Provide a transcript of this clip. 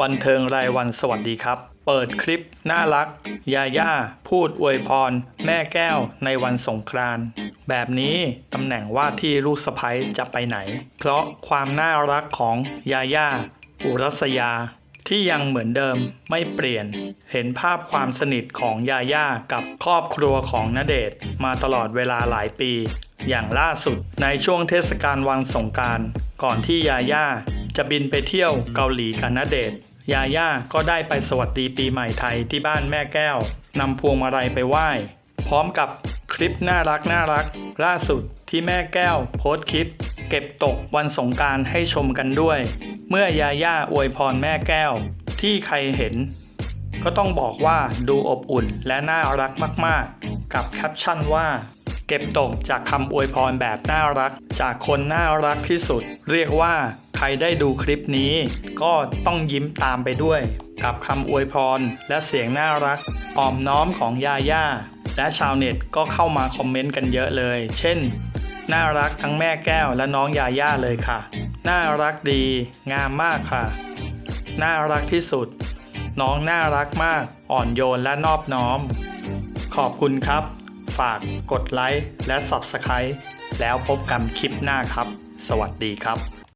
บันเทิงรายวันสวัสดีครับ เปิดคลิปน่ารัก ยาย่า พูดอวยพร แม่แก้วในวันสงกรานต์แบบนี้ตำแหน่งว่าที่ลูกสะใภ้จะไปไหน เพราะความน่ารักของยาย่า อุรัสยา ที่ยังเหมือนเดิมไม่เปลี่ยน เห็นภาพความสนิทของยาย่ากับครอบครัวของณเดชน์มาตลอดเวลาหลายปี อย่างล่าสุดในช่วงเทศกาลวันสงกราร ก่อนที่ยาย่า จะบินไปเที่ยวเกาหลีกับณเดชยาย่าก็ได้ไปสวัสดีปีใหม่ไทยที่บ้านแม่แก้วนำพวงมาลัยไปไหว้ พร้อมกับคลิปน่ารักน่ารัก ล่าสุดที่แม่แก้วโพสต์คลิป เก็บตกวันสงการให้ชมกันด้วย เมื่อยาย่าอวยพรแม่แก้ว ที่ใครเห็น ก็ต้องบอกว่าดูอบอุ่นและน่ารักมาก ๆ กับแคปชั่นว่า ก็บตกจากคำอวยพรแบบน่ารัก จากคนน่ารักที่สุด เรียกว่าใครได้ดูคลิปนี้ ก็ต้องยิ้มตามไปด้วย กับคำอวยพรและเสียงน่ารักอ่อมน้อมของยาย่าและชาวเน็ตก็เข้ามาคอมเมนต์กันเยอะเลย เช่น น่ารักทั้งแม่แก้วและน้องยาย่าเลยค่ะ น่ารักดี งามมากค่ะ น่ารักที่สุด น้องน่ารักมาก อ่อนโยนและนอบน้อม ขอบคุณครับ ฝากกดไลค์และ Subscribe แล้วพบกันคลิปหน้าครับ สวัสดีครับ